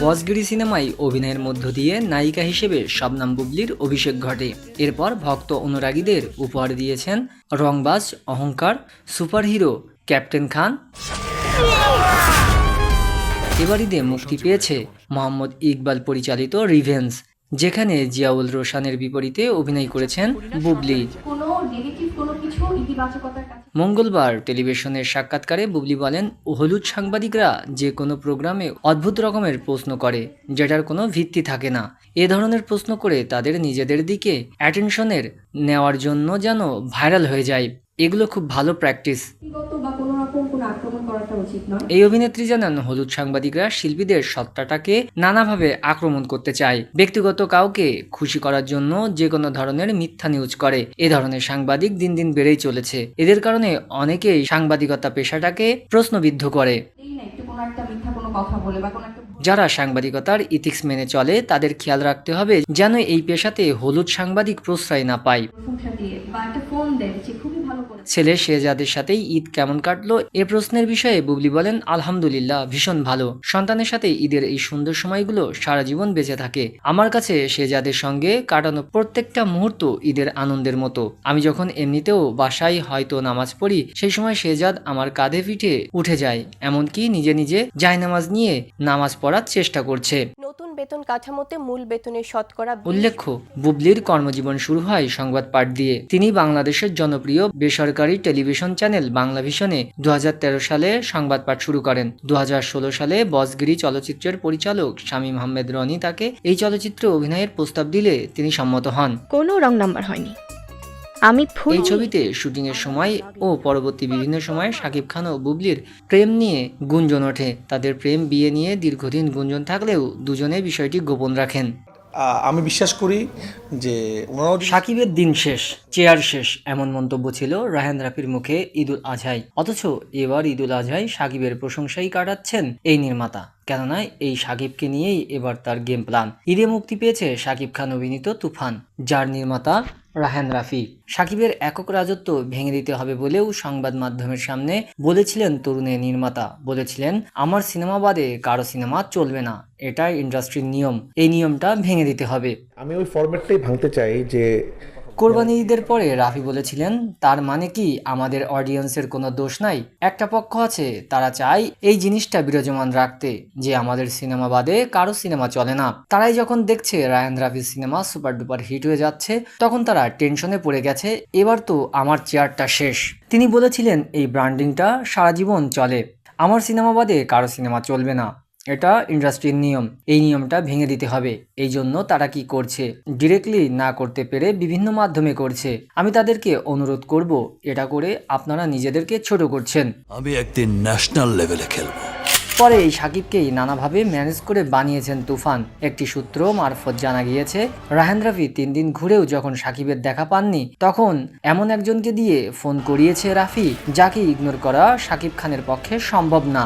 বসগিরি সিনেমায় অভিনয়ের মধ্য দিয়ে নায়িকা হিসেবে শবনাম বুবলির অভিষেক ঘটে। এরপর ভক্ত অনুরাগীদের উপহার দিয়েছেন রংবাজ, অহংকার, সুপারহিরো, ক্যাপ্টেন খান। এবার ঈদে মুক্তি পেয়েছে মোহাম্মদ ইকবাল পরিচালিত রিভেন্স যেখানে জিয়াউল রোশানের বিপরীতে অভিনয় করেছেন বুবলি কোনো নেগেটিভ কোনো কিছু ইতিবাচকতার কাছে মঙ্গলবার টেলিভিশনের সাক্ষাৎকারে বুবলি বলেন হলুদ সাংবাদিকরা যে কোনো প্রোগ্রামে অদ্ভুত রকমের প্রশ্ন করে যেটার কোনো ভিত্তি থাকে না। এ ধরনের প্রশ্ন করে তাদের নিজেদের দিকে অ্যাটেনশনের নেওয়ার জন্য যেন ভাইরাল হয়ে যায়। এগুলো খুব ভালো প্র্যাকটিস ব্যক্তিগত বা কোনো রকম কোনো আক্রমণ করাটা উচিত নয়। এই অভিনেত্রী জানান হলুদ সাংবাদিকরা শিল্পীদের সত্তাটাকে নানাভাবে আক্রমণ করতে চায়। ব্যক্তিগত কাউকে খুশি করার জন্য যে কোনো ধরনের মিথ্যা নিউজ করে। এ ধরনের সাংবাদিক দিন দিন বেড়েই চলেছে। এদের কারণে অনেকেই সাংবাদিকতা পেশাটাকে প্রশ্নবিদ্ধ করে। যারা সাংবাদিকতার ইথিক্স মেনে চলে তাদের খেয়াল রাখতে হবে যেন এই পেশাতে হলুদ সাংবাদিক প্রশ্রয় না পায়। প্রশংসা বা একটা ফোন দেন যে খুবই ভালো করে ছেলে শেহজাদের সাথেই ঈদ কেমন কাটলো এ প্রশ্নের বিষয়ে বুবলি বলেন, আলহামদুলিল্লাহ, ভীষণ ভালো। সন্তানের সাথে ঈদের এই সুন্দর সময়গুলো সারা জীবন বেঁচে থাকে। আমার কাছে শেহজাদের সঙ্গে কাটানো প্রত্যেকটা মুহূর্ত ঈদের আনন্দের মতো। আমি যখন এমনিতেও বাসায় হয়তো নামাজ পড়ি, সেই সময় শেহজাদ আমার কাঁধে পিঠে উঠে যায়। এমনকি নিজে নিজে জায়নামাজ নিয়ে নামাজ পড়ার চেষ্টা করছে। বেতন কাঠামোতে মূল বেতনের শতকরা উল্লেখ্য বুবলির কর্মজীবন শুরু হয় সংবাদ পাঠ দিয়ে। তিনি বাংলাদেশের জনপ্রিয় বেসরকারি টেলিভিশন চ্যানেল বাংলাভিশনে দু হাজার তেরো সালে সংবাদ পাঠ শুরু করেন। দু হাজার ষোলো সালে বসগিরি চলচ্চিত্রের পরিচালক শামীম আহমেদ রনি তাকে এই চলচ্চিত্রে অভিনয়ের প্রস্তাব দিলে তিনি সম্মত হন। কোনো রং নাম্বার হয়নি। আমি ফুল এই ছবিতে শুটিং এর সময় ও পরবর্তী বিভিন্ন সময়ে শাকিব খান ও বুবলির প্রেম নিয়ে গুঞ্জন ওঠে। তাদের প্রেম বিয়ে নিয়ে দীর্ঘদিন গুঞ্জন থাকলেও দুজনে বিষয়টি গোপন রাখেন। আমি বিশ্বাস করি যে ওনারাও সাকিবের দিন শেষ চেয়ার শেষ এমন মন্তব্য ছিল রায়হান রাফির মুখে ঈদুল আজহাই। অথচ এবার ঈদুল আজহাই সাকিবের প্রশংসাই কাটাচ্ছেন এই নির্মাতা। কেননা এই সাকিবকে নিয়েই এবার তার গেম প্ল্যান ঈদে মুক্তি পেয়েছে সাকিব খান অভিনীত তুফান, যার নির্মাতা রাহান রাফি। সাকিবের একক রাজত্ব ভেঙে দিতে হবে বলেও সংবাদ মাধ্যমের সামনে বলেছিলেন তরুণের নির্মাতা। বলেছিলেন, আমার সিনেমা বাদে কারও সিনেমা চলবে না। এটাই ইন্ডাস্ট্রির নিয়ম। এই নিয়মটা ভেঙে দিতে হবে। আমি ওই ফরম্যাটটাই ভাঙতে চাই যে কোরবানি ঈদের পরে রাফি বলেছিলেন, তার মানে কি আমাদের অডিয়েন্সের কোনো দোষ নাই? একটা পক্ষ আছে, তারা চায় এই জিনিসটা বিরাজমান রাখতে, যে আমাদের সিনেমা বাদে কারও সিনেমা চলে না। তারাই যখন দেখছে রায়ান রাফির সিনেমা সুপার ডুপার হিট হয়ে যাচ্ছে, তখন তারা টেনশনে পড়ে গেছে, এবার তো আমার চেয়ারটা শেষ। তিনি বলেছিলেন, এই ব্র্যান্ডিংটা সারা জীবন চলে। আমার সিনেমা বাদে কারও সিনেমা চলবে না। এটা ইন্ডাস্ট্রির নিয়ম। এই নিয়মটা ভেঙে দিতে হবে। এই জন্য তারা কি করছে? ডিরেক্টলি না করতে পেরে বিভিন্ন মাধ্যমে করছে। আমি তাদেরকে অনুরোধ করব এটা করে আপনারা নিজেদেরকে ছোট করছেন। আমি একদিন ন্যাশনাল লেভেলে খেলব। পরে এই সাকিবকেই নানাভাবে ম্যানেজ করে বানিয়েছেন তুফান। একটি সূত্র মারফত জানা গিয়েছে রাহেন রাফি তিন দিন ঘুরেও যখন সাকিবের দেখা পাননি তখন এমন একজনকে দিয়ে ফোন করিয়েছে রাফি যাকে ইগনোর করা সাকিব খানের পক্ষে সম্ভব না।